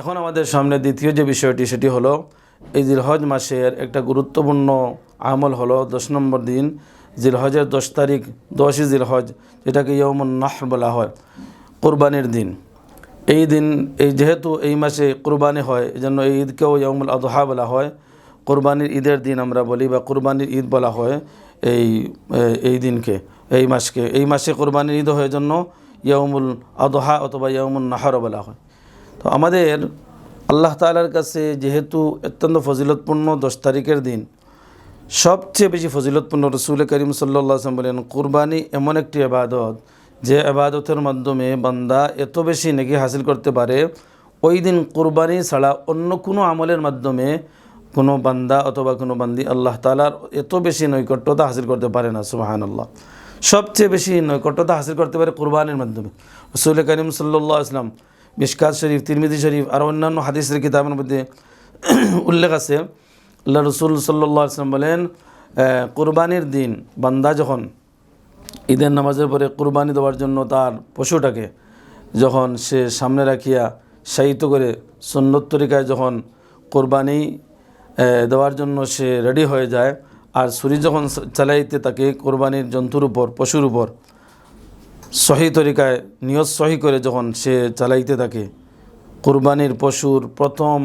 এখন আমাদের সামনে দ্বিতীয় যে বিষয়টি, সেটি হলো এই জিলহজ মাসের একটা গুরুত্বপূর্ণ আমল হলো দশ নম্বর দিন, জিলহজের দশ তারিখ, দশই জিলহজ, যেটাকে ইয়মুন নাহ বলা হয়, কোরবানির দিন। এই দিন, এই যেহেতু এই মাসে কোরবানি হয় এই জন্য এই ঈদকেও ইয়মুল আদহা বলা হয়। কোরবানির ঈদের দিন আমরা বলি, বা কোরবানির ঈদ বলা হয় এই এই দিনকে, এই মাসকে। এই মাসে কোরবানির ঈদ হয় জন্য ইয়মুল আদহা অথবা ইয়মুল নাহরও বলা হয়। তো আমাদের আল্লাহ তালার কাছে যেহেতু অত্যন্ত ফজিলতপূর্ণ দশ তারিখের দিন, সবচেয়ে বেশি ফজিলতপূর্ণ রসুল করিম সাল্লাম বলেন, কুরবানি এমন একটি আবাদত যে আবাদতের মাধ্যমে বান্দা এত বেশি নেকি হাসিল করতে পারে, ওই দিন কুরবানি ছাড়া অন্য কোনো আমলের মাধ্যমে কোনো বান্দা অথবা কোনো বান্দি আল্লাহ তালার এত বেশি নৈকট্যতা হাসিল করতে পারে না সুবাহান আল্লাহ সবচেয়ে বেশি নৈকট্যতা হাসিল করতে পারে কুরবানির মাধ্যমে। রসুল করিম সাল্লাহ আসলাম মিশকাত শরীফ তিরমিদি শরীফ আর অন্যান্য হাদিসের কিতাবের মধ্যে উল্লেখ আছে। আল্লাহ রসুল সাল্লাহ আসলাম বলেন কুরবানির দিন বান্দা যখন ঈদের নামাজের পরে কুরবানি দেওয়ার জন্য তার পশুটাকে যখন সে সামনে রাখিয়া সাহিত্য করে সুন্নত তরিকায় যখন কোরবানি দেওয়ার জন্য সে রেডি হয়ে যায়, আর ছুরি যখন চালাইতে তাকে কোরবানির জন্তুর উপর, পশুর উপর সহি তরিকায়, নিয়ত সহি করে যখন সে চালাইতে থাকে, কোরবানির পশুর প্রথম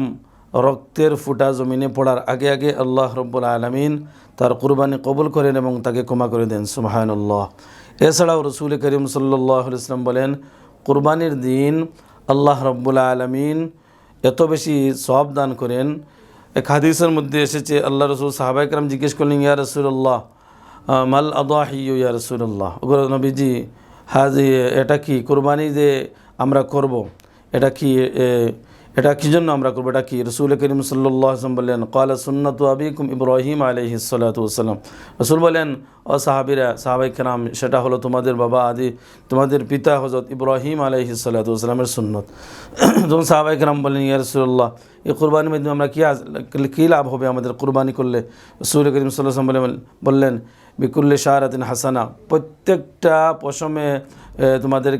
রক্তের ফুটা জমিনে পড়ার আগে আগে আল্লাহ রব্বুল আলমিন তার কোরবানি কবুল করেন এবং তাকে ক্ষমা করে দেন। সুবাহানুল্লাহ। এছাড়াও রসুল করিম সাল্লাহ ইসলাম বলেন, কোরবানির দিন আল্লাহ রব্বুল আলমিন এত বেশি সব দান করেন। এক হাদিসের মধ্যে এসেছে, আল্লাহ রসুল সাহাবাইকরাম জিজ্ঞেস করলেন, ইয়া রসুল্লাহ মাল আদাহি ইয়া রসুল্লাহ নবীজি হাজি, এটা কি? কোরবানি যে আমরা করব, এটা কি এটা কী জন্য আমরা করব? এটা কি? রসুল করিম সাল্লাহ আসলাম বললেন কালা সুন্নত আবিকুম ইব্রাহিম আলহিসাল্লাম রসুল বলেন ও সাহাবিরা সাহাবাই সেটা হলো তোমাদের বাবা আদি, তোমাদের পিতা হজরত ইব্রাহিম আলহি সাল্লাতামের সুন্নত। যখন সাহাবাই কেরাম বললেন, ইয়া রসুল্লাহ এই কোরবানির মাধ্যমে আমরা কী কী লাভ হবে আমাদের কোরবানি করলে? রসুল করিম সাল্লাহ বলে বললেন, বিকুল্লি শাহরাতিন হাসানা, প্রত্যেকটা পশমে তোমাদের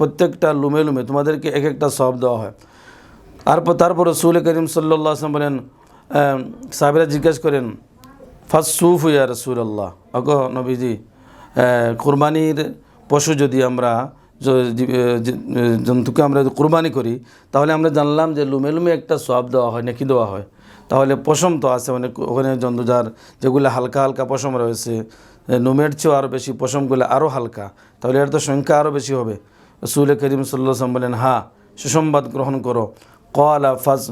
প্রত্যেকটা লুমে লুমে তোমাদেরকে এক একটা সব দেওয়া হয়। তারপর তারপর রসুল করিম সাল্লাহ বলেন সাহেবেরা জিজ্ঞেস করেন ফার্স্ট সুফ ইয়া রসুল আল্লাহ অগ নবীজি কোরবানির পশু যদি আমরা জন্তুকে আমরা কোরবানি করি, তাহলে আমরা জানলাম যে লুমে লুমে একটা সোয়াব দেওয়া হয়, নাকি দেওয়া হয়। তাহলে পশম তো আছে অনেক ওখানে জন্তু যার যেগুলো হালকা হালকা পশম রয়েছে নুমের চেয়েও আরও বেশি পশমগুলো আরও হালকা। তাহলে এর তো সংখ্যা আরও বেশি হবে। রসুল করিম সাল্লাম বলেন হা সুসংবাদ গ্রহণ করো। কলা ফাজ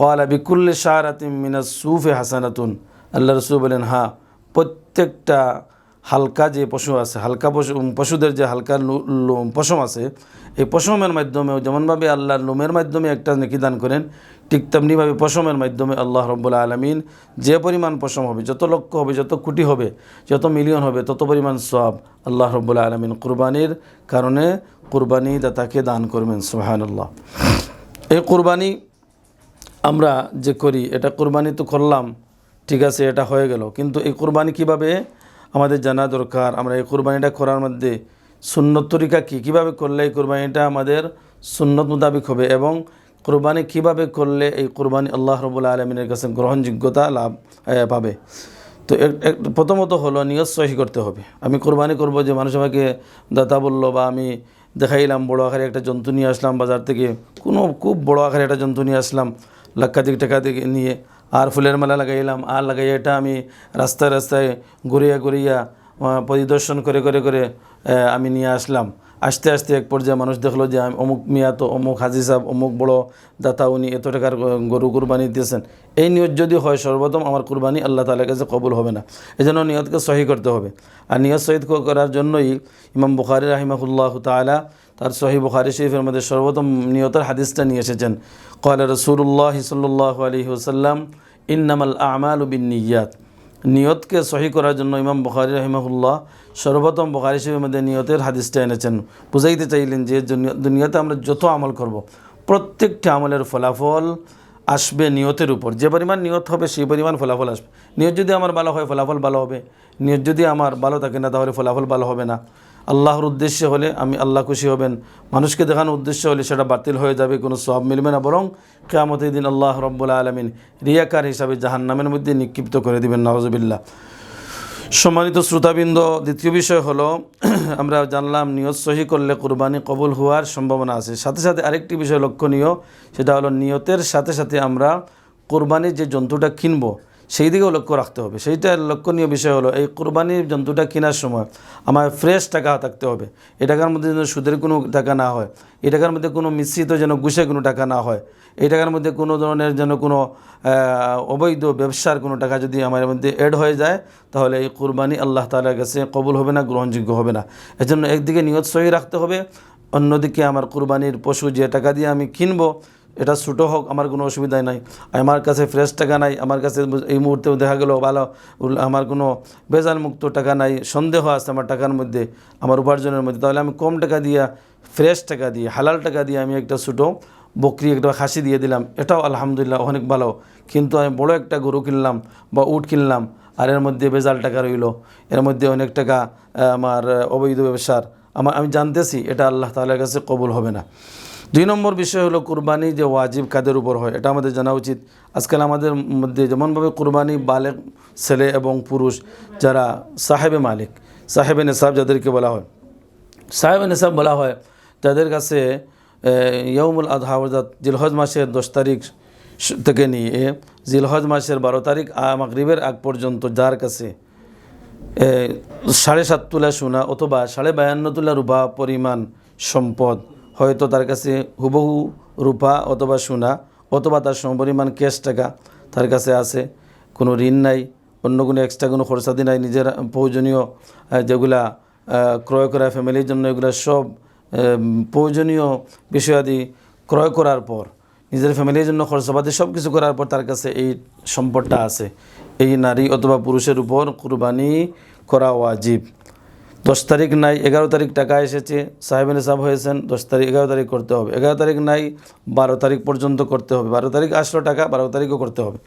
কলা বিকুল্লে শাহরাতিম মিনাস সুফে হাসানাতুন। আল্লাহ রসুল বলেন হ্যাঁ প্রত্যেকটা হালকা যে পশু আছে, হালকা পশু পশুদের যে হালকা পশম আছে, এই পশমের মাধ্যমেও যেমনভাবে আল্লাহর লোমের মাধ্যমে একটা নেকি দান করেন, ঠিক তেমনিভাবে পশমের মাধ্যমে আল্লাহ রব্বুল্লা আলমিন যে পরিমাণ পশম হবে, যত লক্ষ হবে, যত কোটি হবে, যত মিলিয়ন হবে, তত পরিমাণ সব আল্লাহ রব্বুল্লা আলমিন কুরবানির কারণে কুরবানি দাতাকে দান করবেন সুহানুল্লাহ এই কুরবানি আমরা যে করি, এটা কুরবানি তো করলাম ঠিক আছে, এটা হয়ে গেল। কিন্তু এই কুরবানি কীভাবে আমাদের জানা দরকার? আমরা এই কোরবানিটা করার মধ্যে সুন্নত তরিকা কী? কীভাবে করলে এই কোরবানিটা আমাদের সুন্নত মোতাবিক হবে এবং কোরবানি কীভাবে করলে এই কোরবানি আল্লাহ রবুল্লা আলমিনের কাছে গ্রহণযোগ্যতা লাভ পাবে? তো প্রথমত হলো নিয়ত সহি করতে হবে। আমি কোরবানি করব যে মানুষ আমাকে দাতা বলল বা আমি দেখাইলাম, বড় আকারে একটা জন্তু নিয়ে আসলাম, বাজার থেকে কোনো খুব বড় আকারে একটা জন্তু নিয়ে আসলাম লাক্ষাধিক টাকা থেকে নিয়ে আর ফুলের মালা লাগাইলাম। আর লাগাইয়া এটা আমি রাস্তায় রাস্তায় ঘুরিয়া ঘুরিয়া পরিদর্শন করে করে করে আমি নিয়ে আসলাম। আস্তে আস্তে এক পর্যায়ে মানুষ দেখল যে আমি অমুক মিয়া তো অমুক হাজি সাহেব, অমুক বড় দাতা উনি এত টাকার গরু কুরবানি দিয়েছেন। এই নিয়ত যদি হয় সর্বপ্রথম আমার কুরবানি আল্লাহ তালার কাছে কবুল হবে না। এই জন্য নিয়তকে সহি করতে হবে। আর নিয়ত শহীদ করার জন্যই ইমাম বুখারি রাহিমাহুল্লাহ তালা তার সহি বুখারি শরীফের মধ্যে সর্বপ্রথম নিয়তের হাদিসটা নিয়ে এসেছেন। কয়লা রসুল্লাহ সাল্লাহ আলী ওসাল্লাম ইন্নামাল আমাল বিন নিয়াত। নিয়তকে সহি করার জন্য ইমাম বখারি রহিমাহুল্লাহ সর্বপ্রথম বখারি শরীফের মধ্যে নিয়তের হাদিসটা এনেছেন। বুঝাইতে চাইলেন যে দুনিয়াতে আমরা যত আমল করব। প্রত্যেকটা আমলের ফলাফল আসবে নিয়তের উপর। যে পরিমাণ নিয়ত হবে, সেই পরিমাণ ফলাফল আসবে। নিয়ত যদি আমার ভালো হয়, ফলাফল ভালো হবে। নিয়ত যদি আমার ভালো থাকে না, তাহলে ফলাফল ভালো হবে না। আল্লাহর উদ্দেশ্যে হলে আমি আল্লাহ খুশি হবেন। মানুষকে দেখানোর উদ্দেশ্য হলে সেটা বাতিল হয়ে যাবে, কোনো সব মিলবে না। বরং কেয়ামতের দিন আল্লাহ রব্বুল্লা আলমিন রিয়াকার হিসাবে জাহান্নামের মধ্যে নিক্ষিপ্ত করে দিবেন নওয়াজবিল্লা সম্মানিত শ্রোতাবৃন্দ, দ্বিতীয় বিষয় হলো, আমরা জানলাম নিয়ত সহি করলে কোরবানি কবুল হওয়ার সম্ভাবনা আছে। সাথে সাথে আরেকটি বিষয় লক্ষণীয়, সেটা হলো নিয়তের সাথে সাথে আমরা কোরবানির যে জন্তুটা কিনবো সেই দিকেও লক্ষ্য রাখতে হবে। সেইটা লক্ষণীয় বিষয় হলো, এই কোরবানির জন্তুটা কেনার সময় আমার ফ্রেশ টাকা থাকতে হবে। এই টাকার মধ্যে যেন সুদের কোনো টাকা না হয়, এই টাকার মধ্যে কোনো মিশ্রিত যেন গুষে কোনো টাকা না হয়, এই টাকার মধ্যে কোনো ধরনের যেন কোনো অবৈধ ব্যবসার কোনো টাকা যদি আমার মধ্যে অ্যাড হয়ে যায়, তাহলে এই কোরবানি আল্লাহ তালার কাছে কবুল হবে না, গ্রহণযোগ্য হবে না। এজন্য একদিকে নিয়ত সহি রাখতে হবে, অন্যদিকে আমার কোরবানির পশু যে টাকা দিয়ে আমি কিনবো এটা ছোটো হোক আমার কোনো অসুবিধাই নাই। আমার কাছে ফ্রেশ টাকা নাই আমার কাছে এই মুহূর্তেও দেখা গেল ভালো আমার কোনো বেজাল মুক্ত টাকা নাই, সন্দেহ আছে আমার টাকার মধ্যে আমার উপার্জনের মধ্যে। তাহলে আমি কম টাকা দিয়ে ফ্রেশ টাকা দিয়ে, হালাল টাকা দিয়ে আমি একটা ছোটো বকরি, একটা খাসি দিয়ে দিলাম। এটাও আলহামদুলিল্লাহ অনেক ভালো। কিন্তু আমি বড় একটা গরু কিনলাম বা উট কিনলাম, আর এর মধ্যে বেজাল টাকা রইল। এর মধ্যে অনেক টাকা আমার অবৈধ ব্যবসার। আমার আমি জানতেছি, এটা আল্লাহ তাআলার কাছে কবুল হবে না। দুই নম্বর বিষয় হলো কুরবানি যে ওয়াজিব কাদের উপর হয়, এটা আমাদের জানা উচিত। আজকাল আমাদের মধ্যে যেমনভাবে কুরবানি বালেক ছেলে এবং পুরুষ যারা সাহেবে মালিক, সাহেবে নেসাব যাদেরকে বলা হয়, সাহেবে নেসাব বলা হয় যাদের কাছে ইয়মুল আধা অর্থাৎ জিলহজ মাসের দশ তারিখ থেকে নিয়ে, জিলহজ মাসের বারো তারিখ মাগরিবের আগ পর্যন্ত যার কাছে সাড়ে সাত তুলা সোনা অথবা সাড়ে বায়ান্ন তুলা রূপা পরিমাণ সম্পদ হয়তো তার কাছে হুবহু রূপা অথবা সোনা অথবা তার সমপরিমাণ ক্যাশ টাকা তার কাছে আছে। কোনো ঋণ নাই, অন্য কোনো এক্সট্রা কোনো খরচাদি নাই, নিজের প্রয়োজনীয় যেগুলা ক্রয় করা ফ্যামিলির জন্য এগুলো সব প্রয়োজনীয় বিষয়াদি ক্রয় করার পর, নিজের ফ্যামিলির জন্য খরচাপাতি সব কিছু করার পর তার কাছে এই সম্পদটা আছে। এই নারী অথবা পুরুষের উপর কুরবানি করা ওয়াজিব। দশ তারিখ নাই, এগারো তারিখ টাকা এসেছে, সাহেব হয়েছেন, দশ তারিখ, এগারো তারিখ করতে হবে। এগারো তারিখ নাই, বারো তারিখ পর্যন্ত করতে হবে। বারো তারিখ আসলো টাকা, বারো তারিখও করতে হবে।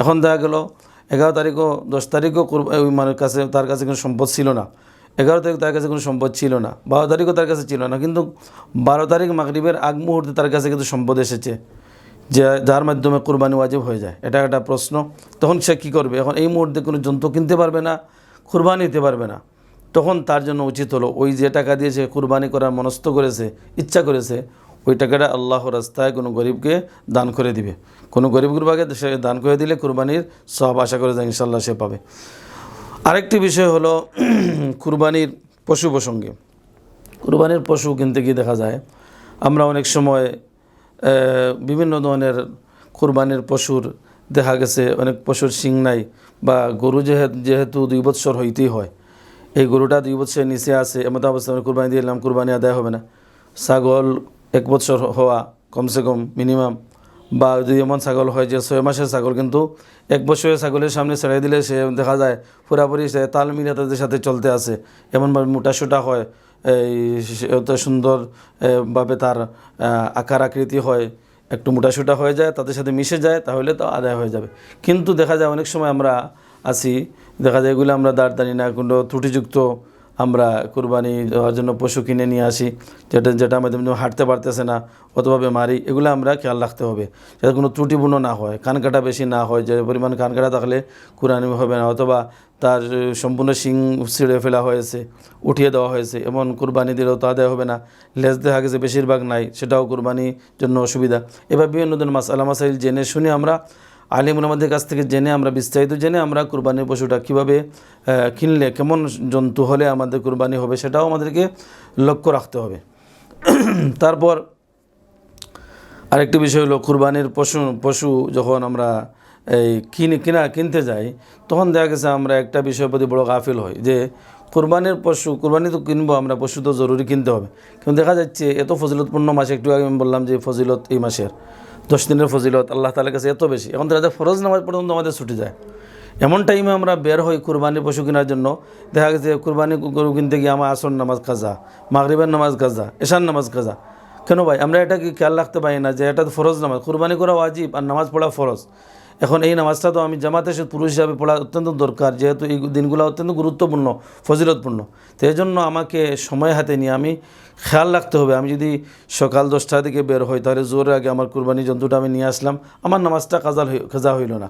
এখন দেখা গেল, এগারো তারিখও, দশ তারিখও ওই মানুষ কাছে, তার কাছে কোনো সম্পদ ছিল না। এগারো তারিখ তার কাছে কোনো সম্পদ ছিল না। বারো তারিখও তার কাছে ছিল না, কিন্তু বারো তারিখ মাগরিবের আগ মুহূর্তে তার কাছে কিন্তু সম্পদ এসেছে, যে যার মাধ্যমে কোরবানি ওয়াজিব হয়ে যায়। এটা একটা প্রশ্ন। তখন সে কী করবে? এখন এই মুহূর্তে কোনো জন্তু কিনতে পারবে না, কোরবানি দিতে পারবে না। তখন তার জন্য উচিত হলো, ওই যে টাকা দিয়ে সে কোরবানি করার মনস্থ করেছে, ইচ্ছা করেছে, ওই টাকাটা আল্লাহ রাস্তায় কোনো গরিবকে দান করে দিবে। কোনো গরিব গুরবাকে সে দান করে দিলে কোরবানির সব আশা করে যায় ইনশাল্লাহ সে পাবে। আরেকটি বিষয় হলো, কুরবানির পশু প্রসঙ্গে। কুরবানির পশু কিনতে গিয়ে দেখা যায়, আমরা অনেক সময় বিভিন্ন ধরনের কুরবানির পশুর দেখা গেছে, অনেক পশুর শিং নাই, বা গরু যেহেতু যেহেতু দুই বৎসর হইতেই হয় এই গরুটা দুই বছরের নিচে আছে এমন অবস্থা কুরবানি দিয়ে দিলাম কুরবানি আদায় হবে না। ছাগল এক বছর হওয়া কমসে কম মিনিমাম, বা যদি এমন ছাগল হয় যে ছয় মাসের ছাগল, কিন্তু এক বছরের ছাগলের সামনে ছেড়ে দিলে সে দেখা যায় পুরাপুরি সে তাল মিলিয়ে তাদের সাথে চলতে আসে এমনভাবে মোটাসোটা হয়, এই অত সুন্দর ভাবে তার আকার আকৃতি হয়, একটু মোটাসোটা হয়ে যায়, তাদের সাথে মিশে যায়, তাহলে তো আদায় হয়ে যাবে। কিন্তু দেখা যায় অনেক সময় আমরা আছি দেখা যায় এগুলো আমরা দাঁড় দাঁড়িয়ে না, কোনো ত্রুটিযুক্ত আমরা কুরবানি দেওয়ার জন্য পশু কিনে নিয়ে আসি, যেটা যেটা আমাদের হাঁটতে পারতেছে না, অথবা বেমারি, এগুলো আমরা খেয়াল রাখতে হবে, যাতে কোনো ত্রুটিপূর্ণ না হয় কান কাটা বেশি না হয়, যে পরিমাণ কান কাটা থাকলে কুরবানি হবে না, অথবা তার সম্পূর্ণ শিং ছিঁড়ে ফেলা হয়েছে, উঠিয়ে দেওয়া হয়েছে, এমন কুরবানি দিলেও তা দেওয়া হবে না, লেজ দেখা গেছে বেশিরভাগ নাই, সেটাও কুরবানির জন্য অসুবিধা। এবার বিভিন্ন ধরনের মাসালা মাসাইল জেনে শুনে আমরা আলিমুল আমাদের কাছ থেকে জেনে আমরা, বিস্তারিত জেনে আমরা কুরবানির পশুটা কীভাবে কিনলে কেমন জন্তু হলে আমাদের কুরবানি হবে সেটাও আমাদেরকে লক্ষ্য রাখতে হবে। তারপর আরেকটি বিষয় হলো কুরবানির পশু পশু যখন আমরা, এই কিনে, কিনা, কিনতে যাই, তখন দেখা গেছে আমরা একটা বিষয়ের প্রতি বড় গাফিল হই যে কুরবানির পশু, কুরবানি তো কিনবো, আমরা পশু তো জরুরি কিনতে হবে। কিন্তু দেখা যাচ্ছে এত ফজিলতপূর্ণ মাস, একটু আগে আমি বললাম যে ফজিলত এই মাসের। দশ দিনের ফজিলত আল্লাহ তালার কাছে এত বেশি। এখন তাদের ফরজ নামাজ পর্যন্ত আমাদের ছুটে যায়। এমন টাইমে আমরা বের হই কুরবানি পশু কেনার জন্য। দেখা গেছে কুরবানি গরু কিনতে গিয়ে আমার আসর নামাজ কাজা, মাগরিবের নামাজ কাজা, এশার নামাজ কাজা। কেন ভাই? আমরা এটা কি খেয়াল রাখতে পারি না যে এটা তো ফরজ নামাজ? কুরবানি করা ওয়াজিব আর নামাজ পড়া ফরজ। এখন এই নামাজটা তো আমি জামাতে সে পুরুষ হিসাবে পড়া অত্যন্ত দরকার, যেহেতু এই দিনগুলো অত্যন্ত গুরুত্বপূর্ণ, ফজিলতপূর্ণ। তো এই জন্য আমাকে সময় হাতে নিয়ে আমি খেয়াল রাখতে হবে। আমি যদি সকাল দশটার দিকে বের হই, তাহলে জোরের আগে আমার কুরবানি জন্তুটা আমি নিয়ে আসলাম। আমার নামাজটা কাজাল কাজা হইল না।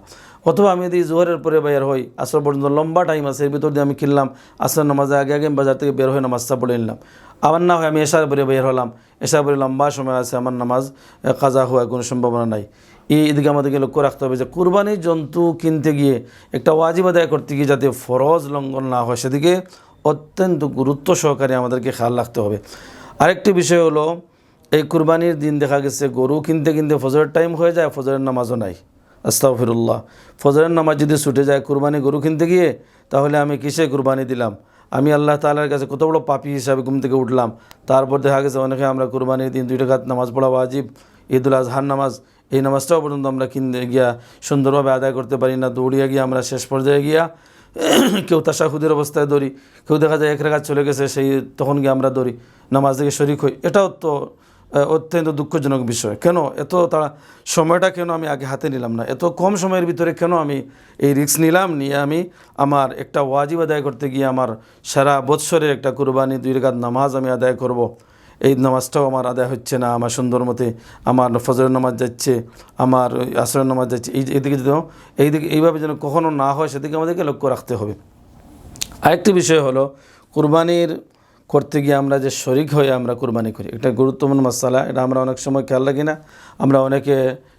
অথবা আমি যদি জোহরের পরে বের হই, আসর পর্যন্ত লম্বা টাইম আছে, এর ভিতর দিয়ে আমি কিনলাম আসর নামাজে আগে আগে আমি বাজার থেকে বের হয়ে নামাজটা পড়ে নিলাম। আবার না হয় আমি এসার পরে বের হলাম। এসার পরে লম্বা সময় আছে, আমার নামাজ কাজা হওয়ার কোনো সম্ভাবনা নাই। এই এদিকে আমাদেরকে লক্ষ্য রাখতে হবে যে কুরবানির জন্তু কিনতে গিয়ে একটা ওয়াজিব আদায় করতে গিয়ে যাতে ফরজ লঙ্ঘন না হয়, সেদিকে অত্যন্ত গুরুত্ব সহকারে আমাদেরকে খেয়াল রাখতে হবে। আরেকটি বিষয় হলো, এই কুরবানির দিন দেখা গেছে গরু কিনতে কিনতে ফজরের টাইম হয়ে যায়, ফজরের নামাজও নাই। আস্তাগফিরুল্লাহ। ফজরের নামাজ যদি ছুটে যায়, কুরবানি গরু কিনতে গিয়ে, তাহলে আমি কিসে কুরবানি দিলাম? আমি আল্লাহ তাআলার কাছে কত বড় পাপি হিসাবে ঘুম থেকে উঠলাম। তারপর দেখা গেছে অনেকে আমরা কুরবানির দিন দুই টাকাত নামাজ পড়া ওয়াজিব, ঈদুল আজহার নামাজ, এই নামাজটাও পর্যন্ত আমরা কিনতে গিয়া সুন্দরভাবে আদায় করতে পারি না। দৌড়িয়ে গিয়ে আমরা শেষ পর্যায়ে গিয়া কেউ তাসাহুদের অবস্থায় দৌড়ি, কেউ দেখা যায় এক রেখা চলে গেছে, সেই তখন গিয়ে আমরা দৌড়ি, নামাজ থেকে শরিক হই। এটাও তো অত্যন্ত দুঃখজনক বিষয়। কেন? এত তারা সময়টা কেন আমি আগে হাতে নিলাম না? এত কম সময়ের ভিতরে কেন আমি এই রিস্ক নিলাম? নিয়ে আমি আমার একটা ওয়াজিব আদায় করতে গিয়ে আমার সারা বৎসরের একটা কুরবানি, দুই রেখাত নামাজ আমি আদায় করব। এই নামাজটাও আমার আদায় হচ্ছে না, আমার সুন্দর মতে আমার ফজরের নামাজ যাচ্ছে, আমার আসরের নামাজ যাচ্ছে। এই এদিকে যদি এইদিকে এইভাবে যেন কখনও না হয়, সেদিকে আমাদেরকে লক্ষ্য রাখতে হবে। আরেকটি বিষয় হলো, কুরবানির করতে গিয়ে আমরা যে শরিক হয়ে আমরা কুরবানি করি, এটা গুরুত্বপূর্ণ মশালা, এটা আমরা অনেক সময় খেয়াল রাখি না। আমরা অনেকে,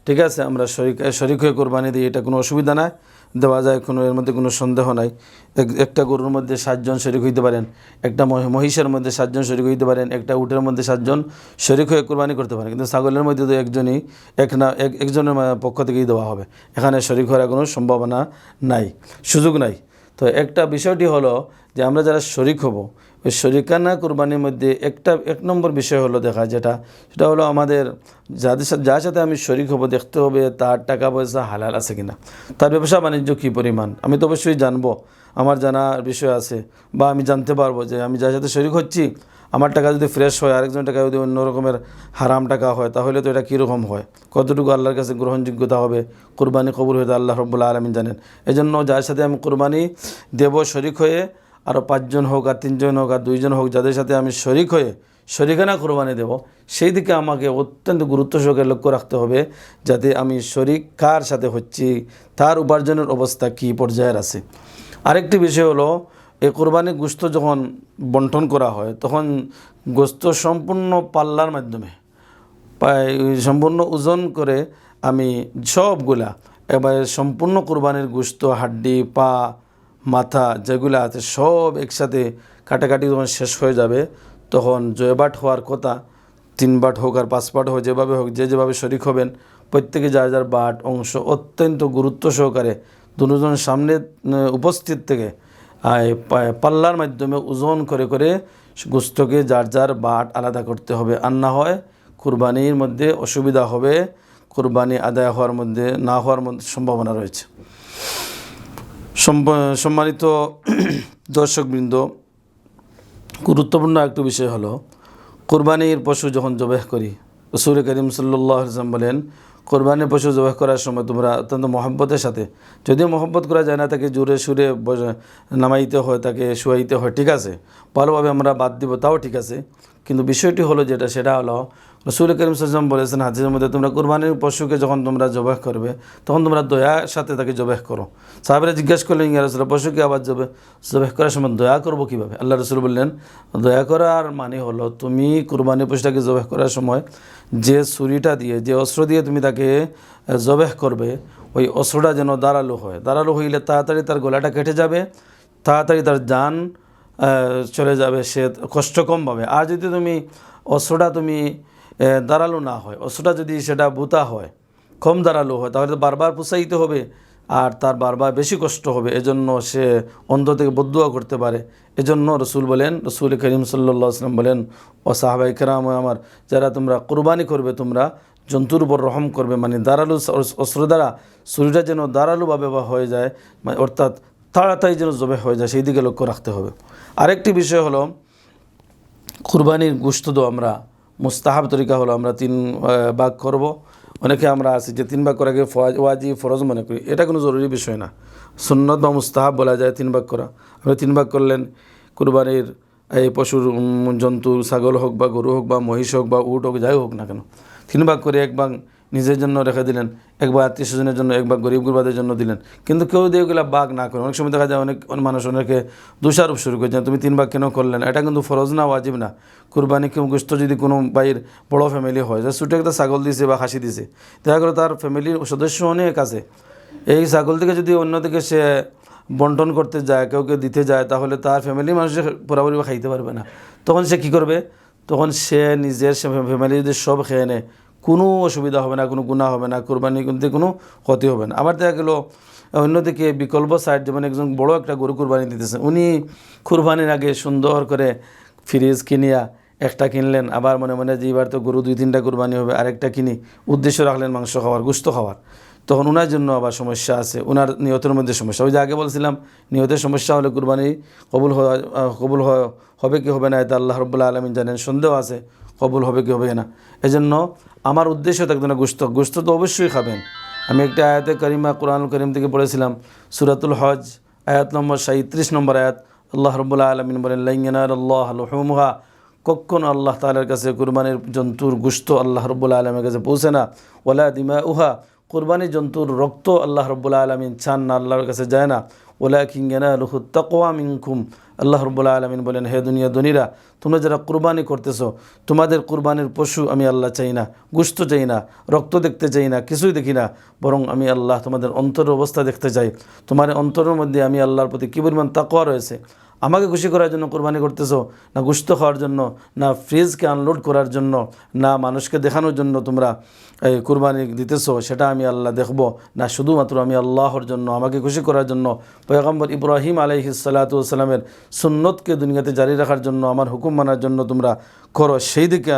ঠিক আছে, আমরা শরিক শরিক হয়ে কোরবানি দিই, এটা কোনো অসুবিধা নাই। দেওয়া যায়, কোনো এর মধ্যে কোনো সন্দেহ নাই। এক- একটা গরুর মধ্যে সাতজন শরিক হইতে পারেন, একটা মহি- মহিষের মধ্যে সাতজন শরিক হইতে পারেন, একটা উটের মধ্যে সাতজন শরিক হয়ে কোরবানি করতে পারেন। কিন্তু ছাগলের মধ্যে তো একজনই, এক না, এক, একজনের পক্ষ থেকেই দেওয়া হবে। এখানে শরিক হওয়ার কোনো সম্ভাবনা নাই, সুযোগ নাই। তো একটা বিষয়টি হলো যে আমরা যারা শরিক হব ওই শরিকানা কুরবানির মধ্যে একটা, এক নম্বর বিষয় হলো দেখা যেটা, সেটা হলো আমাদের যাদের সাথে যার সাথে আমি শরিক হব, দেখতে হবে তার টাকা পয়সা হালাল আছে কিনা। তার ব্যবসা বাণিজ্য কী পরিমাণ? আমি তো অবশ্যই জানব। আমার জানার বিষয় আছে বা আমি জানতে পারব যে আমি যার সাথে শরিক হচ্ছি, আমার টাকা যদি ফ্রেশ হয় আরেকজন টাকা যদি অন্য রকমের হারাম টাকা হয়, তাহলে তো এটা কীরকম হয়? কতটুকু আল্লাহর কাছে গ্রহণযোগ্যতা হবে? কুরবানি কবুল হয়ে আল্লাহ রব্বুল্লা আলমিন জানেন। এই জন্য যার সাথে আমি কুরবানি দেব, শরিক হয়ে আরও পাঁচজন হোক আর তিনজন হোক আর দুইজন হোক যাদের সাথে আমি শরিক হয়ে শরিকানা কোরবানি দেব, সেই দিকে আমাকে অত্যন্ত গুরুত্ব সহকারে লক্ষ্য রাখতে হবে যাতে আমি শরিক কার সাথে হচ্ছি, তার উপার্জনের অবস্থা কী পর্যায়ের আছে। আরেকটি বিষয় হলো, এই কোরবানি গোস্ত যখন বন্টন করা হয়, তখন গোস্ত সম্পূর্ণ পাল্লার মাধ্যমে সম্পূর্ণ ওজন করে আমি সবগুলা, এবারে সম্পূর্ণ কোরবানির গোস্ত, হাড্ডি, পা মাথা যেগুলো আছে সব একসাথে কাটাকাটি যখন শেষ হয়ে যাবে, তখন জয়বাট হওয়ার কথা তিন বাট হোক আর পাঁচ বাট হোক, যেভাবে হোক, যে যেভাবে শরিক হবেন, প্রত্যেকে যার যার বাট, অংশ অত্যন্ত গুরুত্ব সহকারে দুজন সামনে উপস্থিত থেকে পাল্লার মাধ্যমে ওজন করে করে গোস্তকে যার যার বাট আলাদা করতে হবে। আর না হয় কুরবানির মধ্যে অসুবিধা হবে, কুরবানি আদায় হওয়ার মধ্যে, না হওয়ার মধ্যে সম্ভাবনা রয়েছে। সম্মানিত দর্শকবৃন্দ, গুরুত্বপূর্ণ একটু বিষয় হলো, কোরবানির পশু যখন জবেহ করি, রসুল করিম সাল্লাহ ইসলাম বলেন, কোরবানির পশু জবেহ করার সময় তোমরা অত্যন্ত মহব্বতের সাথে, যদিও মহব্বত করা যায় না, তাকে জোরে সুরে নামাইতে হয়, তাকে শুয়াইতে হয়, ঠিক আছে, ভালোভাবে আমরা বাদ দিব, তাও ঠিক আছে, কিন্তু বিষয়টি হলো যেটা, সেটা হলো রসুল করিম সাল্লাম বলেছেন, হাদিসের মধ্যে তোমরা কোরবানির পশুকে যখন তোমরা জবাহ করবে, তখন তোমরা দয়ার সাথে তাকে জবাহ করো। সাহাবেরা জিজ্ঞেস করলেন, ইয়া রসুল পশুকে আবার জবে, জবাহ করার সময় দয়া করব কীভাবে? আল্লাহ রসুল বললেন, দয়া করার মানে হলো তুমি কোরবানি পশুটাকে জবাহ করার সময় যে ছুরিটা দিয়ে, যে অস্ত্র দিয়ে তুমি তাকে জবাহ করবে, ওই অস্ত্রটা যেন দাঁড়াল হয়। দাঁড়াল হইলে তাড়াতাড়ি তার গলাটা কেটে যাবে, তাড়াতাড়ি তার যান চলে যাবে, সে কষ্ট কম পাবে আর যদি তুমি অস্ত্রটা তুমি দাঁড়াল না হয়। অস্ত্রটা যদি সেটা বুতা হয়, কম দাঁড়াল হয়, তাহলে তো বারবার পুষাইতে হবে আর তার বারবার বেশি কষ্ট হবে। এজন্য সে অন্ধ থেকে বদুয়া করতে পারে। এজন্য রসুল বলেন, রসুল করিম সাল্লা আসলাম বলেন, ও সাহাবাই কেরাম আমার, যারা তোমরা কোরবানি করবে, তোমরা জন্তুর উপর রহম করবে। মানে দাঁড়ালু অস্ত্র দ্বারা শরীরটা যেন দাঁড়ালুভাবে বা হয়ে যায় মানে অর্থাৎ তাড়াতাড়ি যেন জবে হয়ে যায়, সেই দিকে লক্ষ্য রাখতে হবে। আরেকটি বিষয় হলো, কুরবানির গোস্ত আমরা মুস্তাহাব তরিকা হলো, আমরা তিন বাঘ ভাগ করব। অনেকে আমরা আছি যে তিন ভাগ করাকে ওয়াজি, ফরজ মনে করি। এটা কোনো জরুরি বিষয় না। সুন্নত বা মুস্তাহাব বলা যায় তিন ভাগ করা। আপনি তিন ভাগ করলেন, কুরবানির এই পশুর জন্তু, ছাগল হোক বা গরু হোক বা মহিষ হোক বা উট হোক, যাই হোক না কেন, তিন ভাগ করে এক ভাগ নিজের জন্য রেখে দিলেন, একবার আত্মীয় স্বজনের জন্য, একবার গরিব গুরবাদের জন্য দিলেন। কিন্তু কেউ দিয়ে ওগুলো বাঘ না করে। অনেক সময় দেখা যায় অনেক অনেক মানুষ অনেকে দোষারোপ শুরু করছেন তুমি তিন বাঘ কেন করলেন এটা কিন্তু ফরজ না, ওয়াজিব না। কুরবানি কেউ গোষ্ঠ যদি কোনো বাইর বড় ফ্যামিলি হয়? যে ছোটো একটা ছাগল দিছে বা খাসি দিছে। দেখা গেলো তার ফ্যামিলির সদস্য অনেক আছে। এই ছাগল থেকে যদি অন্যদিকে সে বন্টন করতে যায় কাউকে দিতে যায়, তাহলে তার ফ্যামিলি মানুষের পুরাপুরি খাইতে পারবে না। তখন সে কি করবে? তখন সে নিজের ফ্যামিলি যদি সব খেয়ে নেয় কোনো অসুবিধা হবে না, কোনো গুণা হবে না কোরবানি কিন্তু কোনো ক্ষতি হবে না। আবার দেখা গেল, অন্যদিকে বিকল্প সাইড যেমন একজন বড় একটা গরু কুরবানি দিতেছে, উনি কুরবানির আগে সুন্দর করে ফ্রিজ কিনিয়া একটা কিনলেন, আবার মনে মনে যে এবার তো গরু দুই তিনটা কুরবানি হবে, আরেকটা কিনি, উদ্দেশ্য রাখলেন মাংস খাওয়ার গুস্ত খাওয়ার। তখন ওনার জন্য আবার সমস্যা আছে ওনার নিয়তের মধ্যে সমস্যা। ওই যে আগে বলছিলাম, নিয়তের সমস্যা হলে কুরবানি কবুল কবুল হবে কি হবে না, এটা আল্লাহ রব্বুল্লাহ আলমিন জানেন, সন্দেহ আছে। কবুল হবে কি হবে না? এজন্য আমার উদ্দেশ্য থাকবে না গুস্ত গুস্ত তো অবশ্যই খাবেন। আমি একটা আয়াতে করিমা কোরআন করিম থেকে পড়েছিলাম, সুরাতুল হজ, আয়াত নম্বর সাঁত্রিশ নম্বর আয়াত। আল্লাহ রব্বুল্লাহ আলমিন বলেন লাইনার আল্লাহ লুহমুহা। কখনো আল্লাহ তালার কাছে কুরবানির জন্তুর গুস্ত আল্লাহ রব্বুল্লাহ আলমের কাছে পৌঁছে না। ওলা দিমা উহা কুরবানি জন্তুর রক্ত আল্লাহ রব্বুল্লাহ আলমিন চান না, আল্লাহর কাছে যায় না। ওলা কিঙ্গেনা লুহু তাকোয়া মিনকুম। আল্লাহ রবুল্লা আলমিন বলেন, হে দুনিয়া দনিরা তোমরা যারা কুরবানি করতেছো, তোমাদের কুরবানির পশু আমি আল্লাহ চাই না গুস্ত চাই না, রক্ত দেখতে চাই না, কিছুই দেখি না, বরং আমি আল্লাহ তোমাদের অন্তরের অবস্থা দেখতে চাই। তোমার অন্তরের মধ্যে আমি আল্লাহর প্রতি কী পরিমাণ তাকোয়া রয়েছে? আমাকে খুশি করার জন্য কোরবানি করতেছো, না গুস্ত খাওয়ার জন্য, না ফ্রিজকে আনলোড করার জন্য, না মানুষকে দেখানোর জন্য তোমরা এই কোরবানি দিতেছো, সেটা আমি আল্লাহ দেখব। না, শুধুমাত্র আমি আল্লাহর জন্য, আমাকে খুশি করার জন্য। পয়গম্বর ইব্রাহিম আলহি সাল্লাতামের সুন্নতকে দুনিয়াতে জারি রাখার জন্য, আমার হুকুম মানার জন্য তোমরা করো। সেই দিকে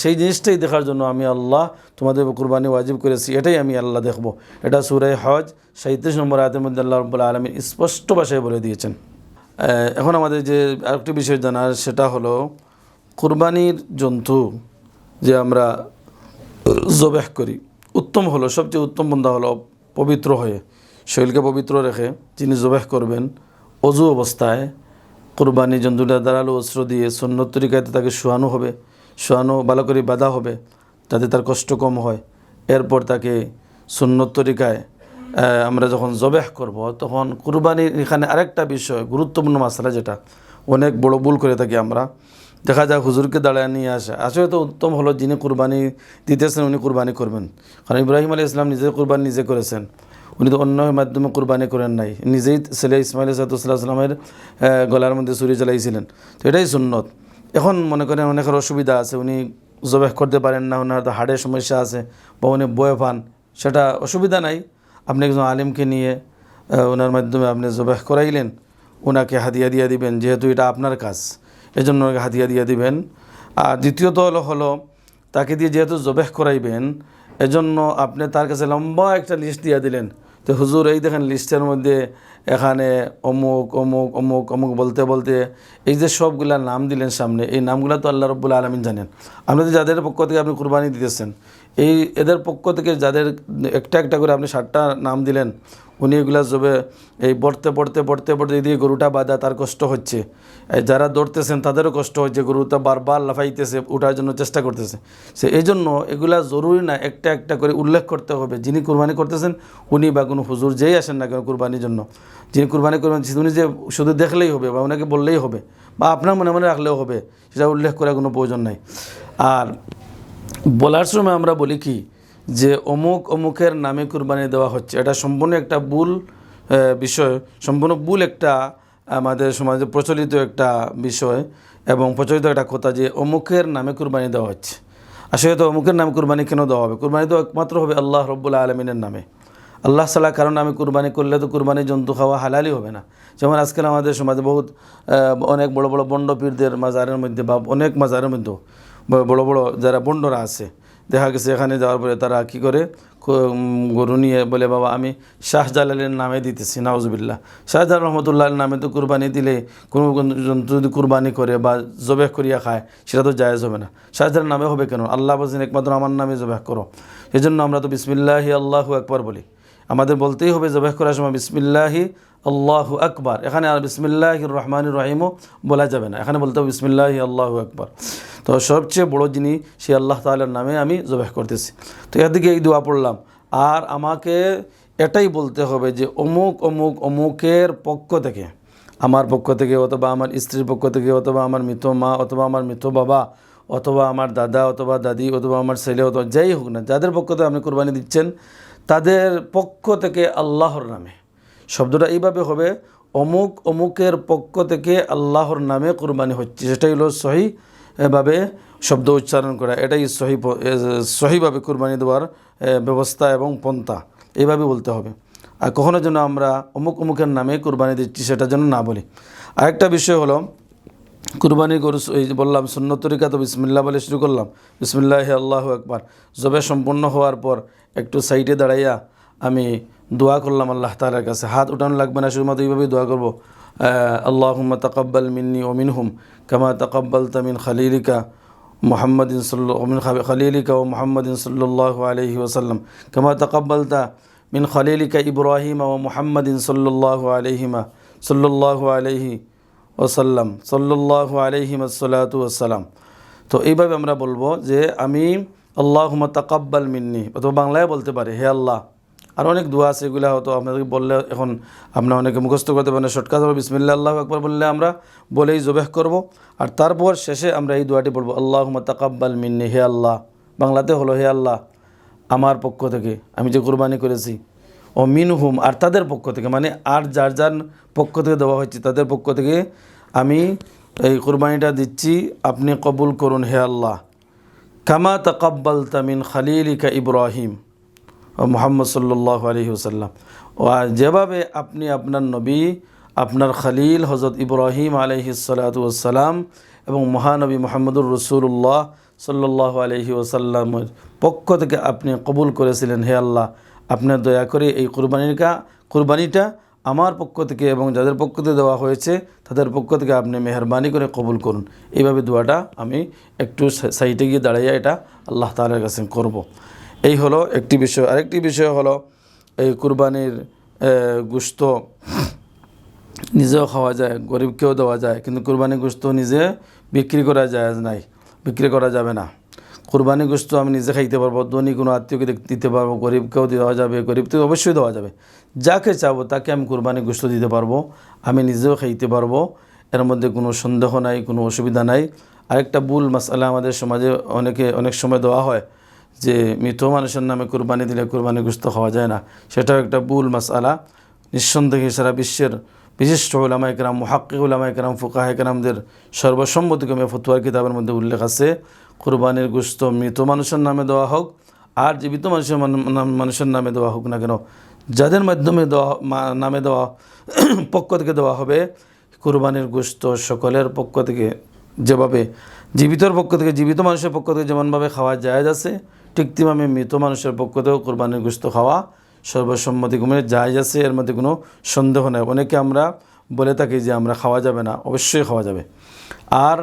সেই জিনিসটাই দেখার জন্য আমি আল্লাহ তোমাদের কুরবানি ওয়াজিব করেছি, এটাই আমি আল্লাহ দেখব। এটা সুরে হজ সাঁত্রিশ নম্বর আয়তের মধ্যে আল্লাহ রব্বুল্লাহ আলমী স্পষ্ট ভাষায় বলে দিয়েছেন। এখন আমাদের যে আরেকটি বিষয় জানার সেটা হলো, কুরবানির জন্তু যে আমরা জবেহ করি, উত্তম হলো, সবচেয়ে উত্তম বন্ধা হলো পবিত্র হয়ে, শরীরকে পবিত্র রেখে যিনি জবেহ করবেন, অজু অবস্থায় কুরবানি জন্তুটা দাঁড়াল অস্ত্র দিয়ে সুন্নত তরিকাতে তাকে শোয়ানো হবে, শোয়ানো ভালো করে বাঁধা হবে যাতে তার কষ্ট কম হয়। এরপর তাকে সুন্নত তরিকায় আমরা যখন জবেহ করব, তখন কুরবানির এখানে আরেকটা বিষয়, গুরুত্বপূর্ণ মশলা যেটা। অনেক বড় ভুল করে থাকি আমরা। দেখা যায় হুজুরকে দাঁড়ায় নিয়ে আসে। আসলে তো উত্তম হলো যিনি কুরবানি দিতেছেন, উনি কুরবানি করবেন। কারণ ইব্রাহিম আলী ইসলাম নিজে কুরবানি নিজে করেছেন। উনি তো অন্য মাধ্যমে কুরবানি করেন নাই। নিজেই ছেলে ইসমাইল সাদুল্লাহ সাল্লামের গলার মধ্যে ছুরি চালাইছিলেন তো এটাই সুন্নত। এখন মনে করেন অনেকের অসুবিধা আছে, উনি জবেহ করতে পারেন না ওনার তো হাড়ের সমস্যা আছে বা উনি বয়ে পান সেটা অসুবিধা নাই। আপনি একজন আলিমকে নিয়ে ওনার মাধ্যমে আপনি জবেহ করাইলেন, ওনাকে হাদিয়া দিয়ে দিবেন, যেহেতু এটা আপনার কাজ, এজন্য ওনাকে হাদিয়া দিয়ে দিবেন। আর দ্বিতীয়ত হলো হলো তাকে দিয়ে যেহেতু জবেহ করাইবেন, এজন্য আপনি তার কাছে লম্বা একটা লিস্ট দিয়ে দিলেন। তো হুজুর, এই দেখেন লিস্টের মধ্যে এখানে অমুক অমুক অমুক অমুক বলতে বলতে এই যে সবগুলা নাম দিলেন সামনে, এই নামগুলো তো আল্লাহ রব্বুল আলমিন জানেন। আপনাদের যাদের পক্ষ থেকে আপনি কুরবানি দিতেছেন এই এদের পক্ষ থেকে যাদের একটা একটা করে আপনি ষাটটা নাম দিলেন, উনি এগুলা জবে এই পড়তে পড়তে পড়তে পড়তে এদিকে গরুটা বাঁধা, তার কষ্ট হচ্ছে। যারা দৌড়তেছেন তাদেরও কষ্ট হচ্ছে, গরুটা বারবার লাফাইতেছে ওঠার জন্য চেষ্টা করতেছে। সে এই জন্য এগুলা জরুরি না একটা একটা করে উল্লেখ করতে হবে, যিনি কুরবানি করতেছেন, উনি বা কোনো হুজুর যেই আসেন না কেন কুরবানির জন্য। যিনি কুরবানি করবেন উনি যে শুধু দেখলেই হবে বা ওনাকে বললেই হবে, বা আপনার মনে মনে রাখলেও হবে, সেটা উল্লেখ করার কোনো প্রয়োজন নাই। আর বলার সময় আমরা বলি কি, যে অমুক অমুকের নামে কুরবানি দেওয়া হচ্ছে। এটা সম্পূর্ণ একটা ভুল বিষয়, সম্পূর্ণ ভুল একটা আমাদের সমাজে প্রচলিত একটা বিষয় এবং প্রচলিত একটা কথা যে অমুকের নামে কুরবানি দেওয়া হচ্ছে। আসলে তো অমুকের নামে কুরবানি কেন দেওয়া হবে? কুরবানি তো একমাত্র হবে আল্লাহ রব্বুল্লাহ আলমিনের নামে। আল্লাহ সাল্লাহ কারণ আমি কুরবানি করলে তো কুরবানি জন্তু খাওয়া হালালই হবে না। যেমন আজকাল আমাদের সমাজে বহুত অনেক বড় বড় বন্ড পীরদের মাজারের মধ্যে বা অনেক মাজারের মধ্যেও বড় বড় যারা বন্ডরা আছে, দেখা গেছে এখানে যাওয়ার পরে তারা কি করে গরু নিয়ে বলে, বাবা, আমি শাহজালালের নামে দিতেছি নাউজবিল্লা শাহজালাল রহমতুল্লাহ নামে তো কুরবানি দিলে কোনো জন্তু যদি কুরবানি করে বা জবেহ করিয়া খায়, সেটা তো জায়েজ হবে না। শাহজালাল নামে হবে কেন? আল্লাহ বলছেন, একমাত্র আমার নামে জবেহ করো। এই জন্য আমরা তো বিসমিল্লাহি আল্লাহু একবার বলি। আমাদের বলতেই হবে জবেহ করার সময় বিসমিল্লাহি আল্লাহু আকবার। এখানে আর বিসমিল্লাহ রহমান রহিমও বলা যাবে না। এখানে বলতে হবে বিসমিল্লাহি আল্লাহু আকবার। তো সবচেয়ে বড় জিনিস সেই আল্লাহ তাআলার নামে আমি জবেহ করতেছি। তো এদিকে এই দোয়া পড়লাম। আর আমাকে এটাই বলতে হবে যে, অমুক অমুক, অমুকের পক্ষ থেকে, আমার পক্ষ থেকে অথবা আমার স্ত্রীর পক্ষ থেকে, অথবা আমার মৃত মা, অথবা আমার মৃত বাবা, অথবা আমার দাদা, অথবা দাদি, অথবা আমার ছেলে, অথবা যাই হোক না, যাদের পক্ষ থেকে আপনি কোরবানি দিচ্ছেন, তাদের পক্ষ থেকে আল্লাহর নামে। শব্দটা এইভাবে হবে, অমুক অমুকের পক্ষ থেকে আল্লাহর নামে কোরবানি হচ্ছে। সেটাই হলো সহি ভাবে শব্দ উচ্চারণ করা। এটাই সহি সহিভাবে কোরবানি দেওয়ার ব্যবস্থা এবং পন্থা। এইভাবে বলতে হবে। আর কখনো যেন আমরা অমুক অমুকের নামে কোরবানি দিচ্ছি সেটা যেন না বলি। আরেকটা বিষয় হলো, কুরবানি গরু বললাম, সুন্নত তরিকা তো বিসমিল্লা বলে শুরু করলাম। বিসমিল্লাহ, আল্লাহ একবার জবে সম্পূর্ণ হওয়ার পর একটু সাইডে দাঁড়াইয়া আমি দোয়া করলাম আল্লাহ তালার কাছে। হাত উঠানো লাগবে না, শুধুমাত্র এইভাবেই দোয়া করব। আল্লাহ তকব্বাল মিন্নি ও মিনহুম কামা তকব্বাল তামিন খালিলিকা মোহাম্মদিন মিন খালিলিকা ও মোহাম্মদিন সাল্লাহ আলহি ওসাল্লাম কামা তকব্বালতা মিন খালিলিকা ইব্রাহিম ও মোহাম্মদিন সাল্লাহ আলহিমা সাল্লাহ আলহি ওসাল্লাম সাল্লাহ আলহিম আসসালাতু আসসালাম তো এইভাবে আমরা বলব যে আমি আল্লাহ তাকাব্বাল মিন্নি, অথবা বাংলায় বলতে পারি, হে আল্লাহ আর অনেক দোয়া আছে, এগুলো হয়তো আপনাদেরকে বললে এখন আপনারা অনেকে মুখস্থ করতে পারেন শর্টকাট হবে বিসমিল্লা আল্লাহ একবার বললে আমরা বলেই জবেহ করব। আর তারপর শেষে আমরা এই দোয়াটি বলব আল্লাহ তাকাব্বাল মিন্নি, হে আল্লাহ। বাংলাতে হলো, হে আল্লাহ, আমার পক্ষ থেকে আমি যে কোরবানি করেছি। ও মিন হুম আর তাদের পক্ষ থেকে মানে আর যার যার পক্ষ থেকে দেওয়া হচ্ছে তাদের পক্ষ থেকে আমি এই কোরবানিটা দিচ্ছি, আপনি কবুল করুন, হে আল্লাহ। কামা তাকাব্বাল তামিন খালিলিকা ইব্রাহিম। মোহাম্মদ সাল্লাহ আলহি ওসাল্লাম যেভাবে আপনি আপনার নবী, আপনার খালিল হজরত ইব্রাহিম আলহি সালাতাম এবং মহানবী মোহাম্মদুর রসুল্লাহ সাল্লাহ আলহি ওসাল্লামের পক্ষ থেকে আপনি কবুল করেছিলেন, হে আল্লাহ আপনার দয়া করে এই কুরবানিটা কুরবানিটা আমার পক্ষ থেকে এবং যাদের পক্ষ থেকে দেওয়া হয়েছে, তাদের পক্ষ থেকে আপনি মেহরবানি করে কবুল করুন এইভাবে দোয়াটা আমি একটু সাইটে গিয়ে দাঁড়াইয়া এটা আল্লাহ তালার কাছে করব। এই হলো একটি বিষয়। আরেকটি বিষয় হলো এই কুরবানির গুস্ত নিজেও খাওয়া যায়, গরিবকেও দেওয়া যায়, কিন্তু কুরবানি গোস্ত নিজে বিক্রি করা যায় নাই, বিক্রি করা যাবে না। কুরবানি গোস্ত আমি নিজে খাইতে পারব, ধনী কোনো আত্মীয়কে দিতে পারব, গরিবকেও দেওয়া যাবে গরিবকে অবশ্যই দেওয়া যাবে। যাকে চাবো তাকে আমি কুরবানি গোস্ত দিতে পারব, আমি নিজেও খাইতে পারব, এর মধ্যে কোনো সন্দেহ নাই, কোনো অসুবিধা নাই। আরেকটা ভুল মাসালা আমাদের সমাজে অনেকে অনেক সময় দেওয়া হয় যে মৃত মানুষের নামে কুরবানি দিলে কুরবানি গোস্ত হওয়া যায় না। সেটাও একটা ভুল মাসালা। নিঃসন্দেহে সারা বিশ্বের বিশিষ্ট উলামা একরাম মহাক্কি উলামা একরাম ফুকাহ একরামদের সর্বসম্মতিক্রমে ফতুয়ার কিতাবের মধ্যে উল্লেখ আছে। কোরবানির গোস্ত মৃত মানুষের নামে দেওয়া হোক আর জীবিত মানুষের মানুষের নামে দেওয়া হোক না কেন, যাদের মাধ্যমে দেওয়া নামে দেওয়া পক্ষ থেকে দেওয়া হবে, কুরবানির গোস্ত সকলের পক্ষ থেকে যেভাবে জীবিতর পক্ষ থেকে, জীবিত মানুষের পক্ষ থেকে যেমনভাবে খাওয়া যায় আছে ঠিক মৃত মানুষের পক্ষ থেকেও কোরবানির গোস্ত খাওয়া সর্বসম্মতিক্রমে যায় আছে, এর মধ্যে কোনো সন্দেহ নেই। অনেকে আমরা বলে থাকি যে আমরা খাওয়া যাবে না, অবশ্যই খাওয়া যাবে। আর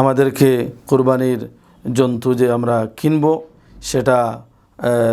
আমাদেরকে কোরবানির জন্তু যে আমরা কিনবো, সেটা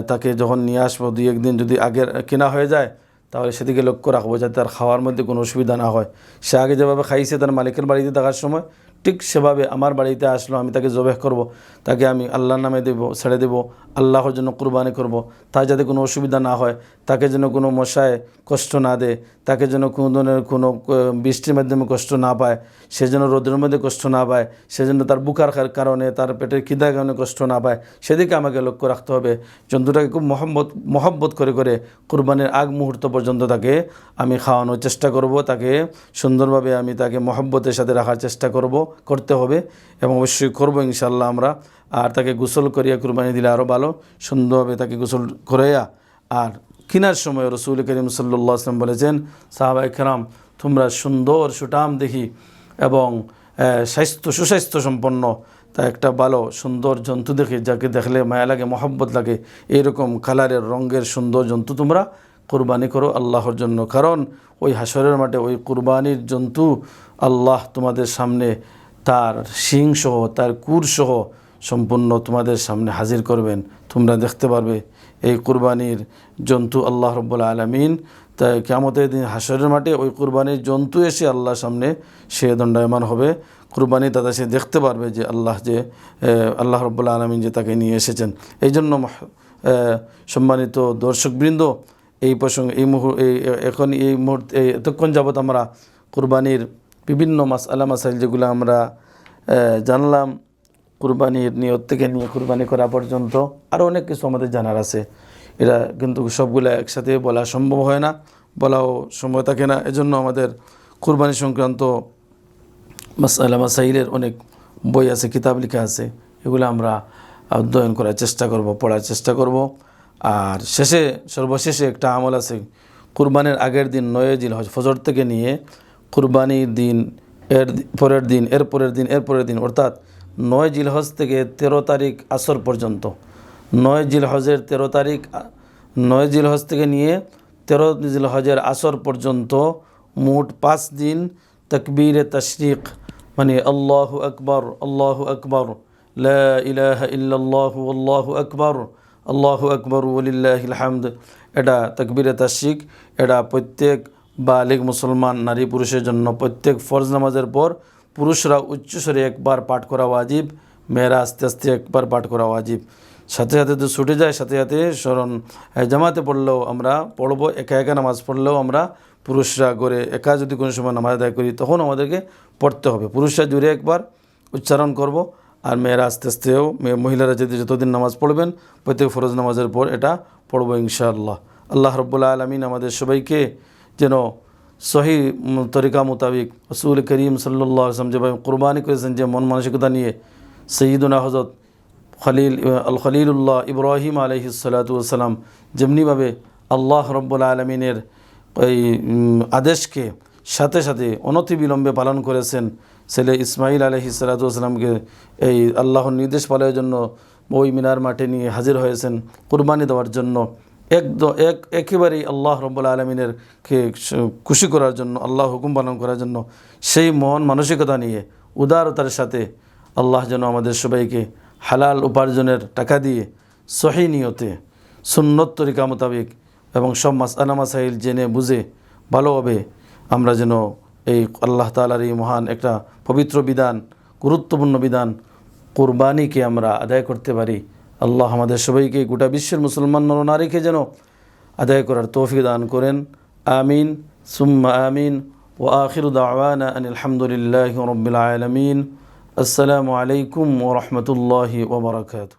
তাকে যখন নিয়ে আসব দুই একদিন যদি আগের কেনা হয়ে যায়, তাহলে সেদিকে লক্ষ্য রাখব যাতে তার খাওয়ার মধ্যে কোনো অসুবিধা না হয়। সে আগে যেভাবে খাইছে তার মালিকের বাড়িতে থাকার সময় ঠিক সেভাবে আমার বাড়িতে আসলো, আমি তাকে জবেহ করব, তাকে আমি আল্লাহর নামে দেব, ছেড়ে দেব, আল্লাহর জন্য কুরবানি করব। তার যাতে কোনো অসুবিধা না হয়, তাকে যেন কোনো মশায় কষ্ট না দেয়, তাকে যেন কোনো ধরনের কোনো বৃষ্টির মাধ্যমে কষ্ট না পায়, সে যেন রোদের মধ্যে কষ্ট না পায়, সে যেন তার বুকার কার- কারণে, তার পেটের খিদার কারণে কষ্ট না পায়, সেদিকে আমাকে লক্ষ্য রাখতে হবে। জন্তুটাকে খুব মহব্বত মহব্বত করে করে কুরবানির আগ মুহূর্ত পর্যন্ত তাকে আমি খাওয়ানোর চেষ্টা করব, তাকে সুন্দরভাবে আমি তাকে মহব্বতের সাথে রাখার চেষ্টা করব। করতে হবে এবং অবশ্যই করব ইনশাল্লাহ আমরা। আর তাকে গোসল করিয়া কুরবানি দিলে আরও ভালো। সুন্দরভাবে তাকে গোসল করাইয়া আর কিনার সময় রসুল করিম সাল্লাহ আসলাম বলেছেন সাহাবাই খেরাম তোমরা সুন্দর সুটাম দেখি এবং স্বাস্থ্য, সুস্বাস্থ্য সম্পন্ন। তা একটা ভালো, সুন্দর জন্তু দেখে, যাকে দেখলে মায়া লাগে, মহব্বত লাগে, এরকম কালারের, রঙের সুন্দর জন্তু তোমরা কোরবানি করো আল্লাহর জন্য। কারণ ওই হাসরের মাঠে ওই কুরবানির জন্তু আল্লাহ তোমাদের সামনে তার শিং সহ, তার কুরসহ সম্পূর্ণ তোমাদের সামনে হাজির করবেন। তোমরা দেখতে পারবে এই কুরবানির জন্তু আল্লাহ রব্বুল আলমিন। তাই কেমতের দিন হাসরের মাঠে ওই কুরবানির জন্তু এসে আল্লাহর সামনে সে দণ্ডায়মান হবে। কুরবানি দাদা সে দেখতে পারবে যে আল্লাহ যে আল্লাহ রব্বুল্লা আলমিন যে তাকে নিয়ে এসেছেন। এই জন্য সম্মানিত দর্শকবৃন্দ, এই প্রসঙ্গে, এই মুহূর্ত এখন এই মুহূর্তে এতক্ষণ যাবৎ আমরা কুরবানির বিভিন্ন মাস আলা মাসাইল যেগুলো আমরা জানলাম, কুরবানির নিয়ত থেকে নিয়ে কুরবানি করা পর্যন্ত। আরও অনেক কিছু আমাদের জানার আছে। এটা কিন্তু সবগুলো একসাথে বলা সম্ভব হয় না, বলাও সময় থাকে না। এজন্য আমাদের কুরবানি সংক্রান্ত মাস মাসালা মাসাইলের অনেক বই আছে, কিতাব লেখা আছে। এগুলো আমরা অধ্যয়ন করার চেষ্টা করব, পড়ার চেষ্টা করব। আর শেষে, সর্বশেষে একটা আমল আছে। কুরবানির আগের দিন নয় জিল হজ ফজর থেকে নিয়ে কুরবানির দিন, এর পরের দিন, এর পরের দিন, এর পরের দিন, অর্থাৎ নয় জিলহজ থেকে তেরো তারিখ আসর পর্যন্ত। নয় জিলহজের তেরো তারিখ নয় জিলহজ থেকে নিয়ে তেরো জিলহজের আসর পর্যন্ত মোট পাঁচ দিন তকবীর তশরিক মানে আল্লাহু আকবর আল্লাহু আকবর, লা ইলাহা ইল্লাল্লাহু, আল্লাহু আকবর আল্লাহু আকবর ওলিল্লাহিল হামদ। এটা তকবীরে তাশিক এটা প্রত্যেক বালিগ মুসলমান, নারী পুরুষের জন্য প্রত্যেক ফরজ নামাজের পর পুরুষরা উচ্চস্বরে একবার পাঠ করা ওয়াজিব, মেয়েরা আস্তে আস্তে একবার পাঠ করা ওয়াজিব। সাথে সাথে তো ছুটে যায়, সাথে সাথে স্মরণ জামাতে পড়লেও আমরা পড়ব, একা একা নামাজ পড়লেও আমরা পুরুষরা করে একা যদি কোনো সময় নামাজ আদায় করি, তখন আমাদেরকে পড়তে হবে। পুরুষরা জুড়ে একবার উচ্চারণ করব আর মেয়েরা আস্তে আস্তেও মেয়ে মহিলারা যদি যতদিন নামাজ পড়বেন, প্রত্যেক ফরজ নামাজের পর এটা পড়ব ইনশাআল্লাহ। আল্লাহ রব্বুল্লা আলমিন আমাদের সবাইকে যেন সহি তরিকা মোতাবিক রসুল করিম সাল্লাহ আসলাম যেভাবে কোরবানি করেছেন, যে মন মানসিকতা নিয়ে সঈদুনা হজরত খলিল আল খলিলুল্লাহ ইব্রাহিম আলহি আলহিসাল্লাম যেমনিভাবে আল্লাহ রব্বুল আলমিনের এই আদেশকে সাথে সাথে অনতিবিলম্বে পালন করেছেন, ছেলে ইসমাইল আলহি সাল্লাতুসাল্লামকে এই আল্লাহর নির্দেশ পালনের জন্য ওই মিনার মাঠে নিয়ে হাজির হয়েছেন, কুরবানি দেওয়ার জন্য। একদম এক, একেবারেই আল্লাহ রব্বুল আলমিনের খুশি করার জন্য, আল্লাহ হুকুম পালন করার জন্য, সেই মন মানসিকতা নিয়ে, উদারতার সাথে আল্লাহ যেন আমাদের সবাইকে হালাল উপার্জনের টাকা দিয়ে, সহি নিয়তে, সুন্নত তরিকা মোতাবেক এবং সব মাসানা মাসাইল জেনে বুঝে ভালোভাবে আমরা যেন এই আল্লাহ তালার এই মহান একটা পবিত্র বিধান, গুরুত্বপূর্ণ বিধান, কোরবানিকে আমরা আদায় করতে পারি। আল্লাহ আমাদের সবাইকে গোটা বিশ্বের মুসলমান নরনারীকে যেন আদায় করার তৌফিক দান করেন। আমিন। সুম্মা আমিন। ও আখির দাওয়ানা আলহামদুলিল্লাহ রবিলমিন আসসালামু আলাইকুম ওরহমতুল্লাহি ওবরাকাতু